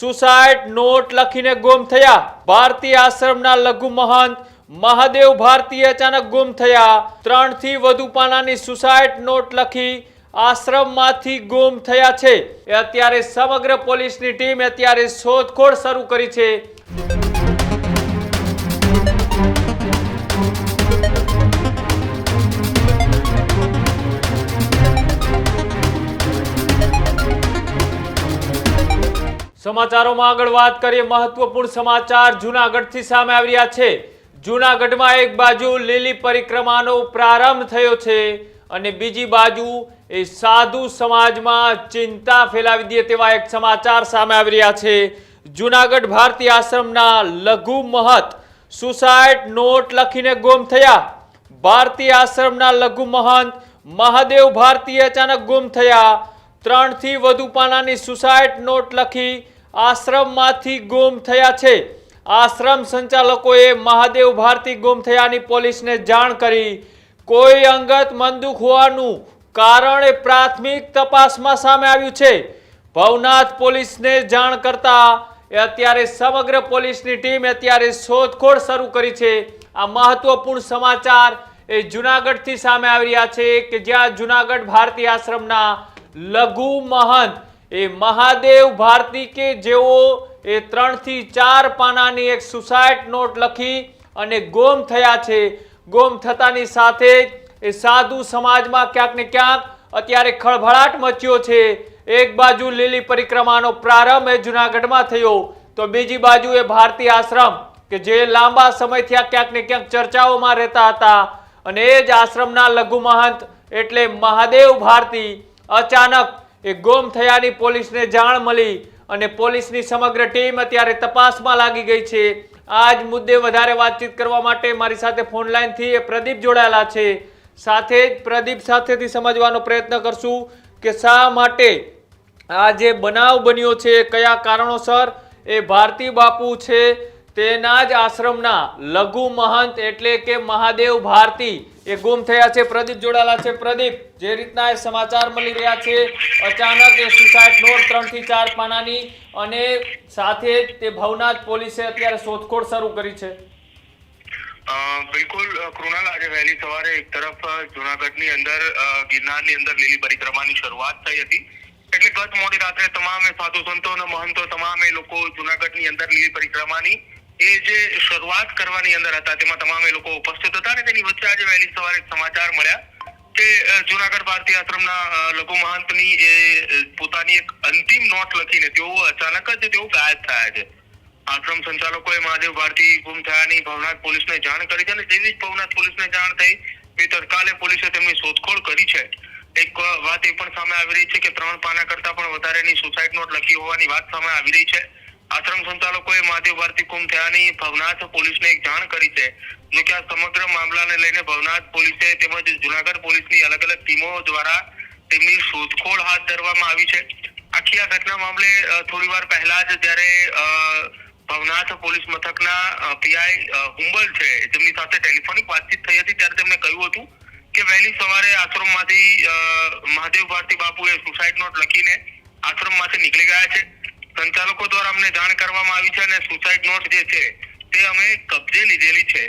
Suicide not લખીને ગુમ થયા. ભારતીય આશ્રમના લઘુ મહંત મહાદેવ ભારતી અચાનક ગુમ થયા. ત્રણથી વધુ પાનાની સુસાઇડ નોટ લખી આશ્રમમાંથી ગુમ થયા છે. અત્યારે સમગ્ર પોલીસની ટીમ અત્યારે શોધખોળ શરૂ કરી છે. સમાચારોમાં આગળ વાત કરીએ, મહત્વપૂર્ણ સમાચાર જૂનાગઢથી સામે આવી રહ્યા છે. જૂનાગઢમાં એક બાજુ લીલી પરિક્રમાનો પ્રારંભ થયો છે અને બીજી બાજુ એ સાધુ સમાજમાં ચિંતા ફેલાવી દે તેવા એક સમાચાર સામે આવી રહ્યા છે. જૂનાગઢ ભારતીય આશ્રમના લઘુ મહત સુસાઇડ નોટ લખીને ગુમ થયા. ભારતીય આશ્રમના લઘુ મહંત મહાદેવ ભારતીય અચાનક ગુમ થયા. ત્રણથી વધુ પાનાની સુસાઇડ નોટ લખી આશ્રમમાંથી ગુમ થયા છે. આશ્રમ સંચાલકોએ મહાદેવ ભારતી ગુમ થયાની પોલીસને જાણ કરી. કોઈ અંગત મંદુક હોવાનું કારણ એ પ્રાથમિક તપાસમાં સામે આવ્યું છે. ભવનાથ પોલીસને જાણ કરતા એ અત્યારે સમગ્ર પોલીસની ટીમ અત્યારે શોધખોળ શરૂ કરી છે. આ મહત્વપૂર્ણ સમાચાર એ જુનાગઢથી સામે આવી રહ્યા છે કે જ્યાં જુનાગઢ ભારતીય આશ્રમના લઘુ મહંત એ મહાદેવ ભારતી કે જેઓ એ ત્રણથી ચાર પાનાની એક સુસાઇડ નોટ લખી અને ગોમ થયા છે. ગોમ થતાની સાથે એ સાધુ સમાજમાં ક્યાંક ને ક્યાંક અત્યારે ખળભળાટ મચ્યો છે. એક બાજુ લીલી પરિક્રમાનો પ્રારંભ એ જુનાગઢમાં થયો. તો બીજી બાજુ એ ભારતીય આશ્રમ કે જે લાંબા સમયથી આ ક્યાંક ને ક્યાંક ચર્ચાઓમાં રહેતા હતા. અને એ જ આશ્રમના લઘુ મહંત એટલે મહાદેવ ભારતી અચાનક એ ગુમ થયાની પોલીસને જાણ મળી અને પોલીસની સમગ્ર ટીમ અત્યારે તપાસમાં લાગી ગઈ છે. આ જ મુદ્દે વધારે વાતચીત કરવા માટે મારી સાથે ફોન લાઈનથી એ પ્રદીપ જોડાયેલા છે. સાથે જ પ્રદીપ સાથેથી સમજવાનો પ્રયત્ન કરશું કે શા માટે આ જે બનાવ બન્યો છે, કયા કારણોસર એ ભારતી બાપુ છે તેના જ આશ્રમના લઘુ મહંત એટલે કે મહાદેવ ભારતી એ ગુમ થયા છે. પ્રદીપ જોડાયેલા છે. પ્રદીપ, જે રીતના એ સમાચાર મળી રહ્યા છે, અચાનક એ સુસાઇડ નોટ ત્રણથી ચાર પાનાની અને સાથે તે ભવનાથ પોલીસે અત્યારે શોધખોળ શરૂ કરી છે. બિલકુલ કૃણાલ, આજે વહેલી સવારે એક તરફ જુનાગઢની અંદર ગિરનારની અંદર લીલી પરિક્રમાની શરૂઆત થઈ હતી. એટલે ગત મોડી રાત્રે તમામે સાધુ સંતો અને મહંતો, તમામે લોકો જુનાગઢની અંદર લીલી પરિક્રમાની એ જે શરૂઆત કરવાની અંદર હતા, તેમાં તમામે લોકો ઉપસ્થિત હતા અને તેની વચ્ચે આજે વહેલી સવારે સમાચાર મળ્યા કે જુનાગઢ ભારતીય આશ્રમના લઘુ મહંતની એ પોતાની એક અંતિમ નોટ લખીને તેઓ અચાનક જ તેઓ ગાયબ થયા છે. આશ્રમ સંચાલકોએ મહાદેવ ભારતી ગુમ થયાની ભવનાથ પોલીસને જાણ કરી છે અને જેવી જ ભવનાથ પોલીસને જાણ થઈ એ તત્કાલે પોલીસે તેમની શોધખોળ કરી છે. એક વાત એ પણ સામે આવી રહી છે કે ત્રણ પાના કરતા પણ વધારેની સુસાઇડ નોટ લખી હોવાની વાત સામે આવી રહી છે. આશ્રમ સંચાલકોએ મહાદેવ ભારતી ગુમ થયાની ભવનાથ પોલીસને એક જાણ કરી છે, જો કે આ સમગ્ર મામલાને લઈને ભવનાથ પોલીસે તેમજ જુનાગઢ પોલીસની અલગ અલગ ટીમો દ્વારા તેમની શોધખોળ હાથ ધરવામાં આવી છે. આખી આ ઘટના મામલે થોડી વાર પહેલા જ જ્યારે ભવનાથ પોલીસ મથકના પીઆઈ હુંબલ છે તેમની સાથે ટેલિફોનિક વાતચીત થઈ હતી, ત્યારે તેમણે કહ્યું હતું કે વહેલી સવારે આશ્રમમાંથી મહાદેવ ભારતી બાપુએ સુસાઇડ નોટ લખીને આશ્રમમાંથી નીકળી ગયા છે. સંચાલકો દ્વારા અમને જાણ કરવામાં આવી છે અને સુસાઇડ નોટ જે છે, તે અમે કબજે લીધેલી છે.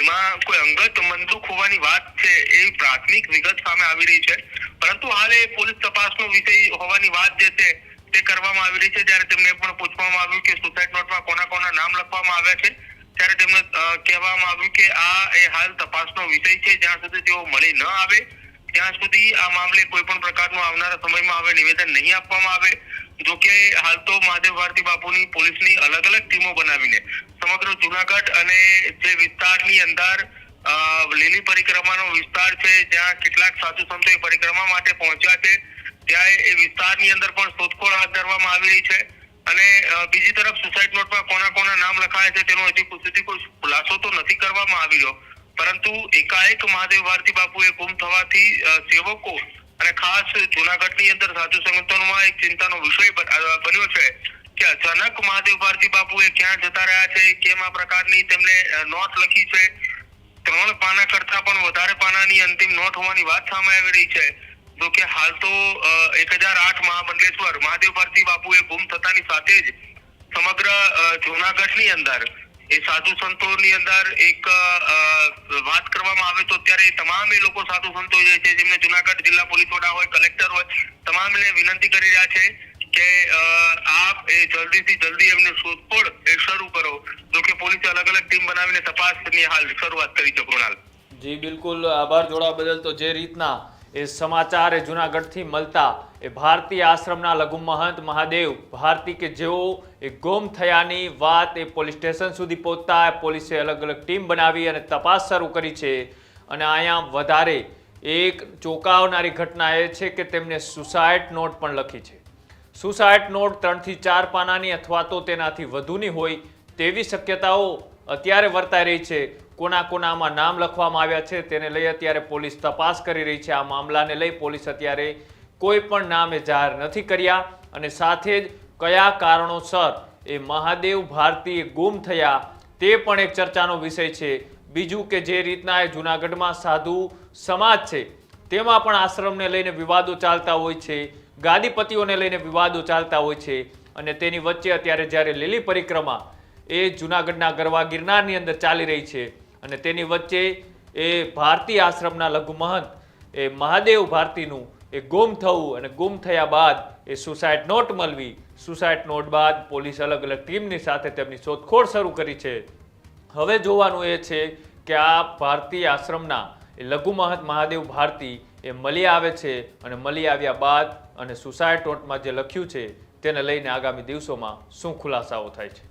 એમાં કોઈ અંગત મંદુક હોવાની વાત છે એ પ્રાથમિક વિગત સામે આવી રહી છે. પરંતુ હાલ એ પોલીસ તપાસનો વિષય હોવાની વાત જે છે, તે કરવામાં આવી રહી છે. જ્યારે તેમને પણ પૂછવામાં આવ્યું કે સુસાઇડ નોટમાં કોના કોના નામ લખવામાં આવ્યા છે, ત્યારે તેમને કહેવામાં આવ્યું કે આ એ હાલ તપાસનો વિષય છે. જ્યાં સુધી તેઓ મળી ન આવે, ત્યાં સુધી આ મામલે કોઈ પણ પ્રકારનું આવનારા સમયમાં હવે નિવેદન નહીં આપવામાં આવે. જો કે હાલ તો મહાદેવ ભારતી બાપુની પોલીસની અલગ અલગ ટીમો બનાવીને, સમગ્ર જુનાગઢ અને જે વિસ્તારની અંદર લીલી પરિક્રમાનો વિસ્તાર છે, જ્યાં કેટલાક સાધુ સંતો પરિક્રમા માટે પહોંચ્યા છે, ત્યાં એ વિસ્તારની અંદર પણ શોધખોળ હાથ ધરવામાં આવી રહી છે અને બીજી તરફ સુસાઇડ નોટમાં કોના કોના નામ લખાયા છે તેનો હજી સુધી કોઈ ખુલાસો તો નથી કરવામાં આવી રહ્યો પરંતુ એકાએક મહાદેવ ભારતી બાપુએ ગુમ થવાથી સેવકો અને ખાસ જુનાગઢની અંદર સાધુ સંગઠનોમાં એક ચિંતાનો વિષય બન્યો છે કે અચાનક મહાદેવ ભારતી બાપુ એ ક્યાં જતા રહ્યા છે, કેમ આ પ્રકારની તેમને નોટ લખી છે? ત્રણ પાના કરતા પણ વધારે પાનાની અંતિમ નોટ હોવાની વાત સામે આવી રહી છે. જો કે હાલ તો એક હજાર આઠ મહામંડલેશ્વર મહાદેવ ભારતી બાપુએ ગુમ થતાની સાથે જ સમગ્ર જુનાગઢની અંદર એ સાધુ સંતોની અંદર એક વાત કરવામાં આવે તો અત્યારે તમામ એ લોકો સાધુ સંતો જે છે, જેમને જુનાગઢ જિલ્લા પોલીસ વડા હોય, કલેક્ટર હોય, તમામને વિનંતી કરી રહ્યા છે કે આપ એ જલ્દીથી જલ્દી એમને શોધખોળ એ શરૂ કરો. જો કે પોલીસે અલગ અલગ ટીમ બનાવીને તપાસની હાલ શરૂઆત કરી છે, કૃણાલ. જી, બિલકુલ. આભાર જોડા બદલ તો જે રીતના એ સમાચાર એ જુનાગઢથી મળતા એ ભારતીય આશ્રમના લઘુ મહંત મહાદેવ ભારતી કે જેઓ એ ગુમ થયાની વાત એ પોલીસ સ્ટેશન સુધી પહોંચતા પોલીસે અલગ અલગ ટીમ બનાવી અને તપાસ શરૂ કરી છે. અને અહીંયા વધારે. એક ચોંકાવનારી ઘટના એ છે કે તેમને સુસાઇડ નોટ પણ લખી છે. સુસાઇડ નોટ ત્રણથી ચાર પાનાની અથવા તો તેનાથી વધુની હોય તેવી શક્યતાઓ અત્યારે વર્તાઈ રહી છે. કોના કોનામાં નામ લખવામાં આવ્યા છે તેને લઈ અત્યારે પોલીસ તપાસ કરી રહી છે. આ મામલાને લઈ પોલીસ અત્યારે કોઈ પણ નામે જાહેર નથી કર્યા અને સાથે જ કયા કારણોસર એ મહાદેવ ભારતીએ ગુમ થયા તે પણ એક ચર્ચાનો વિષય છે. બીજું કે જે રીતના એ જૂનાગઢમાં સાધુ સમાજ છે તેમાં પણ આશ્રમને લઈને વિવાદો ચાલતા હોય છે, ગાદીપતિઓને લઈને વિવાદો ચાલતા હોય છે અને તેની વચ્ચે અત્યારે જ્યારે લીલી પરિક્રમા એ જૂનાગઢના ગરવા ગિરનારની અંદર ચાલી રહી છે અને તેની વચ્ચે એ ભારતીય આશ્રમના લઘુ મહંત, એ મહાદેવ ભારતીનું એ ગુમ થવું અને ગુમ થયા બાદ એ સુસાઇડ નોટ મળવી સુસાઇડ નોટ બાદ પોલીસ અલગ અલગ ટીમની સાથે તેમની શોધખોળ શરૂ કરી છે. હવે જોવાનું એ છે કે આ ભારતીય આશ્રમના એ લઘુ મહંત મહાદેવ ભારતી એ મળી આવે છે અને મળી આવ્યા બાદ અને સુસાઇડ નોટમાં જે લખ્યું છે, તેને લઈને આગામી દિવસોમાં શું ખુલાસાઓ થાય છે?